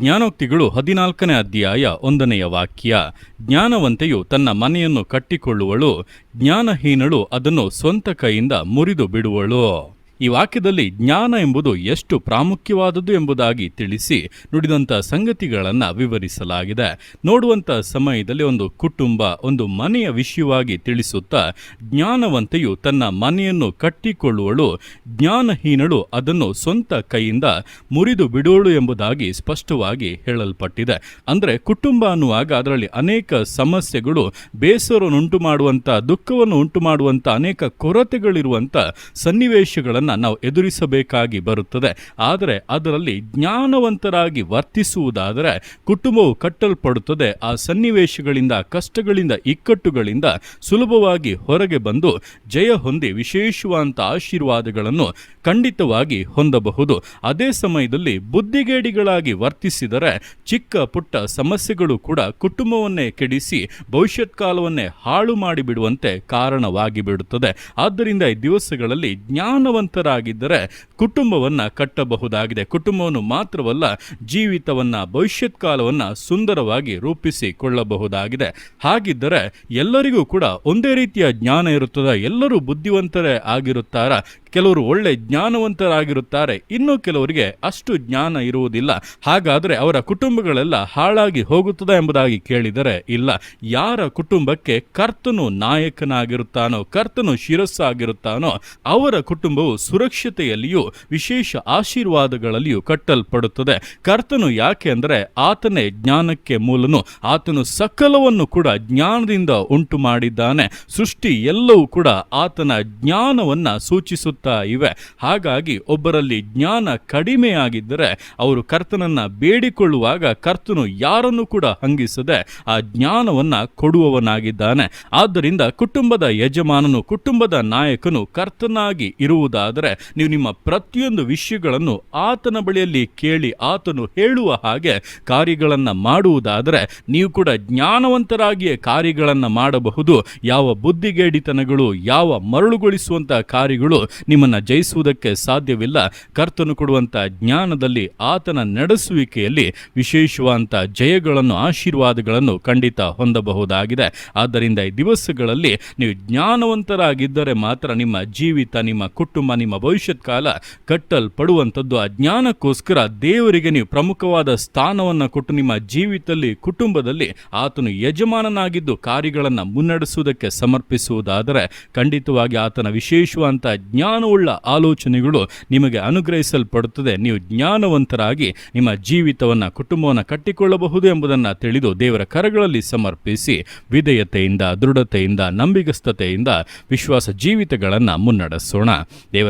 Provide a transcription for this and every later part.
ಜ್ಞಾನೋಕ್ತಿಗಳು ಹದಿನಾಲ್ಕನೇ ಅಧ್ಯಾಯ ಒಂದನೆಯ ವಾಕ್ಯ. ಜ್ಞಾನವಂತೆಯು ತನ್ನ ಮನೆಯನ್ನು ಕಟ್ಟಿಕೊಳ್ಳುವಳು, ಜ್ಞಾನಹೀನಳು ಅದನ್ನು ಸ್ವಂತ ಕೈಯಿಂದ ಮುರಿದು ಬಿಡುವಳು. ಈ ವಾಕ್ಯದಲ್ಲಿ ಜ್ಞಾನ ಎಂಬುದು ಎಷ್ಟು ಪ್ರಾಮುಖ್ಯವಾದದ್ದು ಎಂಬುದಾಗಿ ತಿಳಿಸಿ ನುಡಿದಂಥ ಸಂಗತಿಗಳನ್ನು ವಿವರಿಸಲಾಗಿದೆ. ನೋಡುವಂಥ ಸಮಯದಲ್ಲಿ ಒಂದು ಕುಟುಂಬ, ಒಂದು ಮನೆಯ ವಿಷಯವಾಗಿ ತಿಳಿಸುತ್ತಾ ಜ್ಞಾನವಂತೆಯು ತನ್ನ ಮನೆಯನ್ನು ಕಟ್ಟಿಕೊಳ್ಳುವಳು. ಜ್ಞಾನಹೀನಳು ಅದನ್ನು ಸ್ವಂತ ಕೈಯಿಂದ ಮುರಿದು ಬಿಡೋಳು ಎಂಬುದಾಗಿ ಸ್ಪಷ್ಟವಾಗಿ ಹೇಳಲ್ಪಟ್ಟಿದೆ. ಅಂದರೆ ಕುಟುಂಬ ಅನ್ನುವಾಗ ಅದರಲ್ಲಿ ಅನೇಕ ಸಮಸ್ಯೆಗಳು ಬೇಸರವನ್ನುಂಟು ಮಾಡುವಂಥ ದುಃಖವನ್ನು ಉಂಟು ಮಾಡುವಂಥ ಅನೇಕ ಕೊರತೆಗಳಿರುವಂಥ ಸನ್ನಿವೇಶಗಳನ್ನು ನಾವು ಎದುರಿಸಬೇಕಾಗಿ ಬರುತ್ತದೆ. ಆದರೆ ಅದರಲ್ಲಿ ಜ್ಞಾನವಂತರಾಗಿ ವರ್ತಿಸುವುದಾದರೆ ಕುಟುಂಬವು ಕಟ್ಟಲ್ಪಡುತ್ತದೆ. ಆ ಸನ್ನಿವೇಶಗಳಿಂದ, ಕಷ್ಟಗಳಿಂದ, ಇಕ್ಕಟ್ಟುಗಳಿಂದ ಸುಲಭವಾಗಿ ಹೊರಗೆ ಬಂದು ಜಯ ಹೊಂದಿ ವಿಶೇಷವಾದ ಆಶೀರ್ವಾದಗಳನ್ನು ಖಂಡಿತವಾಗಿ ಹೊಂದಬಹುದು. ಅದೇ ಸಮಯದಲ್ಲಿ ಬುದ್ಧಿಗೇಡಿಗಳಾಗಿ ವರ್ತಿಸಿದರೆ ಚಿಕ್ಕ ಪುಟ್ಟ ಸಮಸ್ಯೆಗಳು ಕೂಡ ಕುಟುಂಬವನ್ನೇ ಕೆಡಿಸಿ ಭವಿಷ್ಯತ್ ಕಾಲವನ್ನೇ ಹಾಳು ಮಾಡಿಬಿಡುವಂತೆ ಕಾರಣವಾಗಿ ಬಿಡುತ್ತದೆ ಆದ್ದರಿಂದ ಈ ದಿವಸಗಳಲ್ಲಿ ಜ್ಞಾನವಂತರಾಗಿದ್ದರೆ ಕುಟುಂಬವನ್ನು ಕಟ್ಟಬಹುದಾಗಿದೆ. ಕುಟುಂಬವನ್ನು ಮಾತ್ರವಲ್ಲ, ಜೀವಿತವನ್ನ ಭವಿಷ್ಯತ್ ಕಾಲವನ್ನು ಸುಂದರವಾಗಿ ರೂಪಿಸಿಕೊಳ್ಳಬಹುದಾಗಿದೆ. ಹಾಗಿದ್ದರೆ ಎಲ್ಲರಿಗೂ ಕೂಡ ಒಂದೇ ರೀತಿಯ ಜ್ಞಾನ ಇರುತ್ತದೆ. ಎಲ್ಲರೂ ಬುದ್ಧಿವಂತರೇ ಆಗಿರುತ್ತಾರ? ಕೆಲವರು ಒಳ್ಳೆ ಜ್ಞಾನವಂತರಾಗಿರುತ್ತಾರೆ. ಇನ್ನು ಕೆಲವರಿಗೆ ಅಷ್ಟು ಜ್ಞಾನ ಇರುವುದಿಲ್ಲ. ಹಾಗಾದರೆ ಅವರ ಕುಟುಂಬಗಳೆಲ್ಲ ಹಾಳಾಗಿ ಹೋಗುತ್ತದೆ ಎಂಬುದಾಗಿ ಕೇಳಿದರೆ ಇಲ್ಲ. ಯಾರ ಕುಟುಂಬಕ್ಕೆ ಕರ್ತನು ನಾಯಕನಾಗಿರುತ್ತಾನೋ, ಕರ್ತನು ಶಿರಸ್ಸಾಗಿರುತ್ತಾನೋ, ಅವರ ಕುಟುಂಬವು ಸುರಕ್ಷತೆಯಲ್ಲಿಯೂ ವಿಶೇಷ ಆಶೀರ್ವಾದಗಳಲ್ಲಿಯೂ ಕಟ್ಟಲ್ಪಡುತ್ತದೆ. ಕರ್ತನು ಯಾಕೆ ಅಂದರೆ ಆತನೇ ಜ್ಞಾನಕ್ಕೆ ಮೂಲನು. ಆತನು ಸಕಲವನ್ನು ಕೂಡ ಜ್ಞಾನದಿಂದ ಉಂಟು ಮಾಡಿದ್ದಾನೆ ಸೃಷ್ಟಿ ಎಲ್ಲವೂ ಕೂಡ ಆತನ ಜ್ಞಾನವನ್ನು ಸೂಚಿಸುತ್ತಾ ಇವೆ. ಹಾಗಾಗಿ ಒಬ್ಬರಲ್ಲಿ ಜ್ಞಾನ ಕಡಿಮೆಯಾಗಿದ್ದರೆ ಅವರು ಕರ್ತನನ್ನ ಬೇಡಿಕೊಳ್ಳುವಾಗ ಕರ್ತನು ಯಾರನ್ನು ಕೂಡ ಹಂಗಿಸದೆ ಆ ಜ್ಞಾನವನ್ನ ಕೊಡುವವನಾಗಿದ್ದಾನೆ. ಆದ್ದರಿಂದ ಕುಟುಂಬದ ಯಜಮಾನನು, ಕುಟುಂಬದ ನಾಯಕನು ಕರ್ತನಾಗಿ ಇರುವುದಾದರೆ ನೀವು ನಿಮ್ಮ ಪ್ರತಿಯೊಂದು ವಿಷಯಗಳನ್ನು ಆತನ ಬಳಿಯಲ್ಲಿ ಕೇಳಿ ಆತನು ಹೇಳುವ ಹಾಗೆ ಕಾರ್ಯಗಳನ್ನು ಮಾಡುವುದಾದರೆ, ನೀವು ಕೂಡ ಜ್ಞಾನವಂತರಾಗಿಯೇ ಕಾರ್ಯಗಳನ್ನು ಮಾಡಬಹುದು. ಯಾವ ಬುದ್ಧಿಗೇಡಿತನಗಳು, ಯಾವ ಮರಳುಗೊಳಿಸುವಂಥ ಕಾರ್ಯಗಳು ನಿಮ್ಮನ್ನು ಜಯಿಸುವುದಕ್ಕೆ ಸಾಧ್ಯವಿಲ್ಲ. ಕರ್ತನು ಕೊಡುವಂಥ ಜ್ಞಾನದಲ್ಲಿ ಆತನ ನಡೆಸುವಿಕೆಯಲ್ಲಿ ವಿಶೇಷವಾದಂಥ ಜಯಗಳನ್ನು, ಆಶೀರ್ವಾದಗಳನ್ನು ಖಂಡಿತ ಹೊಂದಬಹುದಾಗಿದೆ. ಆದ್ದರಿಂದ ಈ ದಿವಸಗಳಲ್ಲಿ ನೀವು ಜ್ಞಾನವಂತರಾಗಿದ್ದರೆ ಮಾತ್ರ ನಿಮ್ಮ ಜೀವಿತ, ನಿಮ್ಮ ಕುಟುಂಬ ನಿಮ್ಮ ಭವಿಷ್ಯದ ಕಾಲ ಕಟ್ಟಲ್ಪಡುವಂಥದ್ದು. ಆ ಜ್ಞಾನಕ್ಕೋಸ್ಕರ ದೇವರಿಗೆ ನೀವು ಪ್ರಮುಖವಾದ ಸ್ಥಾನವನ್ನು ಕೊಟ್ಟು ನಿಮ್ಮ ಜೀವಿತದಲ್ಲಿ, ಕುಟುಂಬದಲ್ಲಿ ಆತನು ಯಜಮಾನನಾಗಿದ್ದು ಕಾರ್ಯಗಳನ್ನು ಮುನ್ನಡೆಸುವುದಕ್ಕೆ ಸಮರ್ಪಿಸುವುದಾದರೆ ಖಂಡಿತವಾಗಿ ಆತನ ವಿಶೇಷವಾದಂಥ ಜ್ಞಾನವುಳ್ಳ ಆಲೋಚನೆಗಳು ನಿಮಗೆ ಅನುಗ್ರಹಿಸಲ್ಪಡುತ್ತದೆ. ನೀವು ಜ್ಞಾನವಂತರಾಗಿ ನಿಮ್ಮ ಜೀವಿತವನ್ನು, ಕುಟುಂಬವನ್ನು ಕಟ್ಟಿಕೊಳ್ಳಬಹುದು ಎಂಬುದನ್ನು ತಿಳಿದು ದೇವರ ಕರಗಳಲ್ಲಿ ಸಮರ್ಪಿಸಿ ವಿಧೇಯತೆಯಿಂದ, ದೃಢತೆಯಿಂದ ನಂಬಿಗಸ್ತತೆಯಿಂದ ವಿಶ್ವಾಸ ಜೀವಿತಗಳನ್ನು ಮುನ್ನಡೆಸೋಣ. ದೇವರ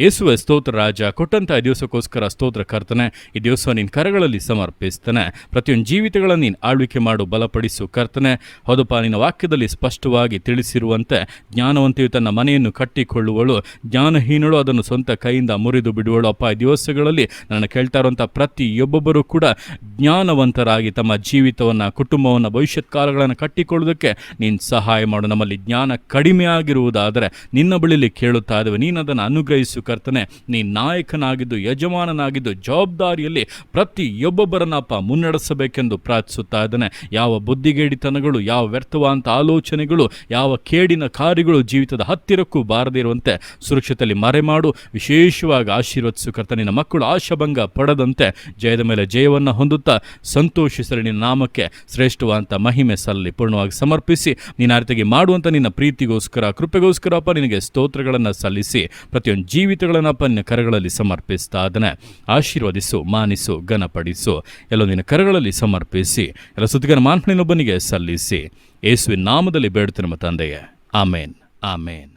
ಯೇಸುವೆ ಸ್ತೋತ್ರ ರಾಜ ಕೊಟ್ಟಂಥ ದಿವಸಕ್ಕೋಸ್ಕರ ಸ್ತೋತ್ರ ಕರ್ತನೆ, ಈ ದಿವಸ ನಿನ್ನ ಕರಗಳಲ್ಲಿ ಸಮರ್ಪಿಸ್ತಾನೆ. ಪ್ರತಿಯೊಂದು ಜೀವಿತಗಳನ್ನು ನೀನು ಆಳ್ವಿಕೆ ಮಾಡು, ಬಲಪಡಿಸು ಕರ್ತನೆ. ಹೌದಪ್ಪ, ನಿನ್ನ ವಾಕ್ಯದಲ್ಲಿ ಸ್ಪಷ್ಟವಾಗಿ ತಿಳಿಸಿರುವಂತೆ ಜ್ಞಾನವಂತೆಯು ತನ್ನ ಮನೆಯನ್ನು ಕಟ್ಟಿಕೊಳ್ಳುವಳು. ಜ್ಞಾನಹೀನಳು, ಅದನ್ನು ಸ್ವಂತ ಕೈಯಿಂದ ಮುರಿದು ಬಿಡುವಳು. ಅಪ್ಪ, ಈ ದಿವಸಗಳಲ್ಲಿ ನಾನು ಕೇಳ್ತಾ ಇರುವಂಥ ಪ್ರತಿಯೊಬ್ಬೊಬ್ಬರು ಕೂಡ ಜ್ಞಾನವಂತರಾಗಿ ತಮ್ಮ ಜೀವಿತವನ್ನು, ಕುಟುಂಬವನ್ನು, ಭವಿಷ್ಯತ್ ಕಾಲಗಳನ್ನು ಕಟ್ಟಿಕೊಳ್ಳುವುದಕ್ಕೆ ನೀನು ಸಹಾಯ ಮಾಡು. ನಮ್ಮಲ್ಲಿ ಜ್ಞಾನ ಕಡಿಮೆ ಆಗಿರುವುದಾದರೆ ನಿನ್ನ ಬಳಿಲಿ ಕೇಳುತ್ತಾ ಇದ್ದೇವೆ. ನೀನು ಅದನ್ನು ಅನುಗ್ರಹಿಸು ಕರ್ತನೆ, ನೀ ನಾಯಕನಾಗಿದ್ದು, ಯಜಮಾನನಾಗಿದ್ದು, ಜವಾಬ್ದಾರಿಯಲ್ಲಿ ಪ್ರತಿಯೊಬ್ಬೊಬ್ಬರನ್ನಪ್ಪ ಮುನ್ನಡೆಸಬೇಕೆಂದು ಪ್ರಾರ್ಥಿಸುತ್ತಾ ಇದ್ದಾನೆ. ಯಾವ ಬುದ್ಧಿಗೇಡಿತನಗಳು, ಯಾವ ವ್ಯರ್ಥವಾದಂಥ ಆಲೋಚನೆಗಳು, ಯಾವ ಕೇಡಿನ ಕಾರ್ಯಗಳು ಜೀವಿತದ ಹತ್ತಿರಕ್ಕೂ ಬಾರದಿರುವಂತೆ ಸುರಕ್ಷತೆಯಲ್ಲಿ ಮರೆಮಾಡು ವಿಶೇಷವಾಗಿ ಆಶೀರ್ವದಿಸು ಕರ್ತನೆ, ನಿನ್ನ ಮಕ್ಕಳು ಆಶಾಭಂಗ ಪಡದಂತೆ ಜಯದ ಮೇಲೆ ಜಯವನ್ನು ಹೊಂದುತ್ತಾ ಸಂತೋಷಿಸಲಿ, ನಿನ್ನ ನಾಮಕ್ಕೆ ಶ್ರೇಷ್ಠವಾದಂಥ ಮಹಿಮೆ ಸಲ್ಲಿ ಪೂರ್ಣವಾಗಿ ಸಮರ್ಪಿಸಿ, ನೀನು ಆ ಮಾಡುವಂಥ ನಿನ್ನ ಪ್ರೀತಿಗೋಸ್ಕರ, ಕೃಪೆಗೋಸ್ಕರಪ್ಪ ನಿನಗೆ ಸ್ತೋತ್ರಗಳನ್ನು ಸಲ್ಲಿಸಿ, ಪ್ರತಿಯೊಂದು ಜೀವಿತಗಳನ್ನಪ್ಪ ನಿನ್ನ ಕರಗಳಲ್ಲಿ ಸಮರ್ಪಿಸ್ತಾ ಅದನ್ನು ಆಶೀರ್ವದಿಸು, ಮಾನಿಸು, ಘನಪಡಿಸು. ಎಲ್ಲೋ ನಿನ್ನ ಕರಗಳಲ್ಲಿ ಸಮರ್ಪಿಸಿ, ಎಲ್ಲ ಸುದ್ದಿಗನ ಮಾನ್ಪನಿನೊಬ್ಬನಿಗೆ ಸಲ್ಲಿಸಿ. ಯೇಸುವಿನ ನಾಮದಲ್ಲಿ ಬೇಡುತ್ತೆ ನಮ್ಮ ತಂದೆಯೇ. ಆಮೇನ್. ಆಮೇನ್.